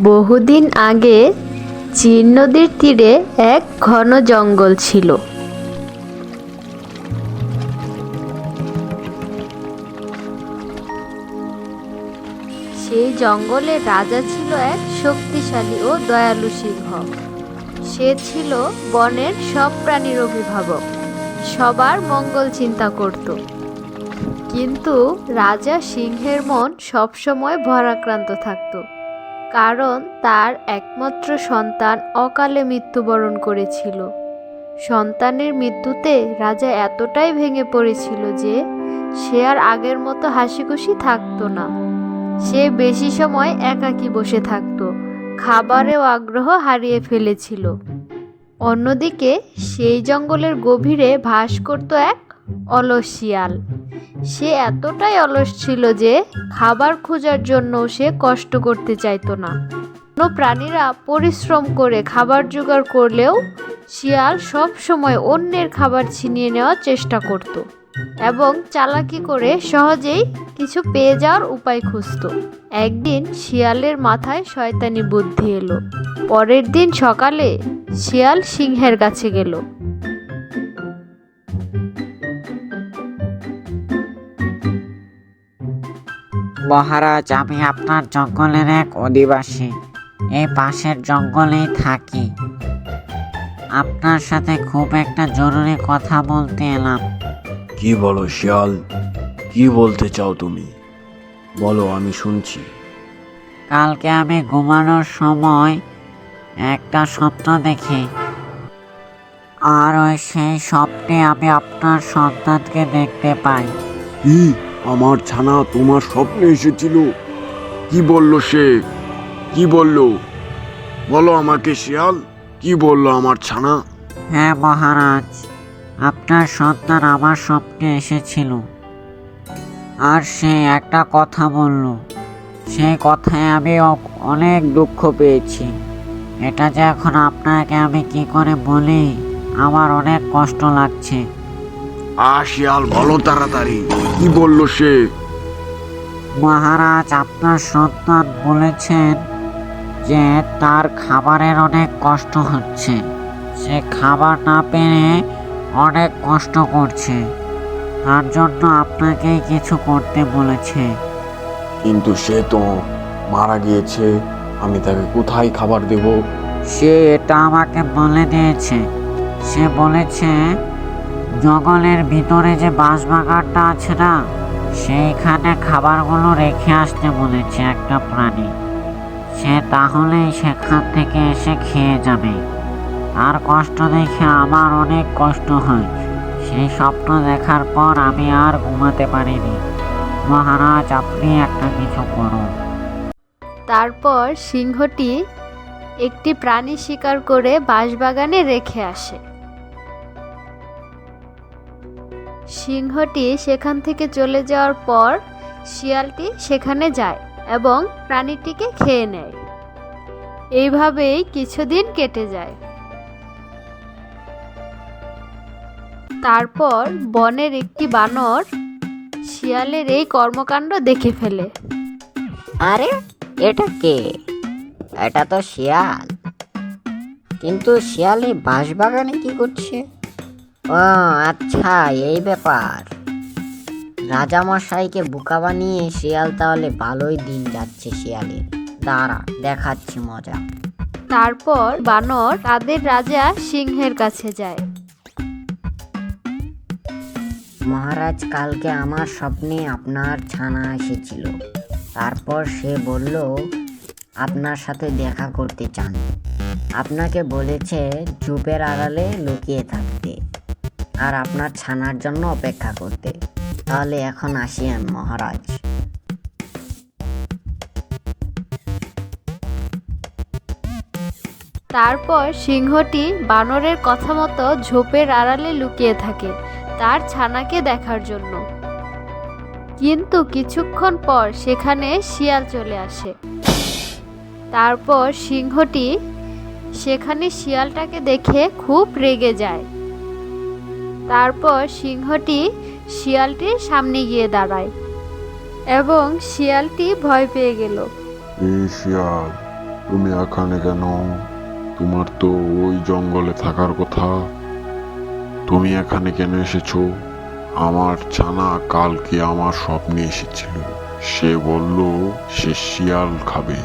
বহুদিন আগে চীন নদীর তীরে এক ঘন জঙ্গল ছিল। সেই জঙ্গলের রাজা ছিল এক শক্তিশালী ও দয়ালু সিংহ। সে ছিল বনের সব প্রাণীর অভিভাবক। সবার মঙ্গল চিন্তা করত। কিন্তু রাজা সিংহের মন সবসময় ভরাক্রান্ত থাকতো। কারণ তার একমাত্র সন্তান অকালে মৃত্যুবরণ করেছিল। সন্তানের মৃত্যুতে রাজা এতটাই ভেঙে পড়েছিল যে সে আর আগের মতো হাসিখুশি থাকতো না। সে বেশি সময় একাকী বসে থাকতো, খাবারেও আগ্রহ হারিয়ে ফেলেছিল। অন্যদিকে সেই জঙ্গলের গভীরে ভাস করত এক অলস শিয়াল। সে এতটাই অলস ছিল যে খাবার খোঁজার জন্য সে কষ্ট করতে চাইতো না। অন্য প্রাণীরা পরিশ্রম করে খাবার জোগাড় করলেও শিয়াল সব সময় অন্যের খাবার ছিনিয়ে নেওয়ার চেষ্টা করত এবং চালাকি করে সহজেই কিছু পেয়ে যাওয়ার উপায় খুঁজত। একদিন শিয়ালের মাথায় শয়তানি বুদ্ধি এলো। পরের দিন সকালে শিয়াল সিংহের কাছে গেল। মহারাজ আমি আপনার জঙ্গলের এক অধিবাসী। এই পাশের জঙ্গলেই থাকি। আপনার সাথে খুব একটা জরুরি কথা বলতে এলাম। কি বলো শিয়াল? কি বলতে চাও তুমি? বলো আমি শুনছি। কালকে আমি ঘুমানোর সময় একটা স্বপ্ন দেখি। আর ওই সেই স্বপ্নে আমি আপনার সন্তানকে দেখতে পাই। আমার ছানা তোমার স্বপ্নে এসেছিল। কি বলল সে? কি বলল? বলো আমাকে শিয়াল, কি বলল আমার ছানা? হ্যাঁ মহারাজ, আপনার সন্তান আমার স্বপ্নে এসেছিল। আর সে একটা কথা বলল। সেই কথায় আমি অনেক দুঃখ পেয়েছি। এটা যে এখন আপনাকে আমি কি করে বলি, আমার অনেক কষ্ট লাগছে। আ শিয়াল বলো তাড়াতাড়ি। কি বলল সে? মহারাজ আপনার সন্তান বলেছেন যে তার খাবারের অনেক কষ্ট হচ্ছে। সে খাবার না পেয়ে অনেক কষ্ট করছে। তার জন্য আপনাকেই কিছু করতে বলেছে। কিন্তু সে তো মারা গিয়েছে। আমি তাকে কোথায় খাবার দেব? সে এটা আমাকে বলে দিয়েছে। সে বলেছে জঙ্গলের ভিতরে যে বাঁশবাগানটা আছে না, সেইখানে খাবারগুলো রেখে আসতে বলেছে একটা প্রাণী। সে তাহলেই সেখান থেকে এসে খেয়ে যাবে। আর কষ্ট দেখে আমার অনেক কষ্ট হয়। সেই স্বপ্ন দেখার পর আমি আর ঘুমাতে পারিনি। মহারাজ, আপনি একটা কিছু করুন। তারপর সিংহটি একটি প্রাণী শিকার করে বাঁশবাগানে রেখে আসে। সিংহটি সেখান থেকে চলে যাওয়ার পর শিয়ালটি সেখানে যায় এবং প্রাণীটিকে খেয়ে নেয়। এইভাবেই কিছুদিন কেটে যায়। তারপর বনের একটি বানর শিয়ালের এই কর্মকাণ্ড দেখে ফেলে। আরে, এটা কে? এটা তো শিয়াল। কিন্তু শিয়াল এই বাঁশবাগানে কি করছে? ও আচ্ছা এই ব্যাপার। রাজামশাইকে বোকা বানিয়ে শিয়াল তাহলে ভালোই দিন যাচ্ছে শিয়ালের। দাঁড়া দেখাচ্ছি মজা। তারপর বানর তাদের রাজা সিংহের কাছে যায়। মহারাজ কালকে আমার স্বপ্নে আপনার ছানা এসেছিল। তারপর সে বলল আপনার সাথে দেখা করতে চান। আপনাকে বলেছে ঝোপের আড়ালে লুকিয়ে থাকতে। আর আপনার ছানার জন্য অপেক্ষা করতে। তাহলে এখন আসি আমি, মহারাজ। তারপর সিংহটি বানরের কথা মতো ঝোপের আড়ালে লুকিয়ে থাকে তার ছানাকে দেখার জন্য। কিন্তু কিছুক্ষণ পর সেখানে শিয়াল চলে আসে। তারপর সিংহটি সেখানে শিয়ালটাকে দেখে খুব রেগে যায়। তারপর সিংহটি শিয়ালটির সামনে গিয়ে দাঁড়ায় এবং শিয়ালটি ভয় পেয়ে গেল। এই শিয়াল তুমি এখানে কেন? তোমার তো ওই জঙ্গলে থাকার কথা। তুমি এখানে কেন এসেছ? আমার ছানা কালকে আমার স্বপ্নে এসেছিল। সে বলল সে শিয়াল খাবে।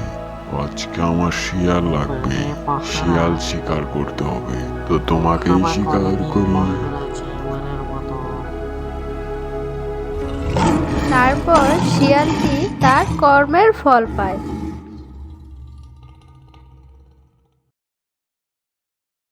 আজকে আমার শিয়াল লাগবে। শিয়াল শিকার করতে হবে। তো তোমাকেই শিকার করি। তারপর শিয়ালটি তার কর্মের ফল পায়।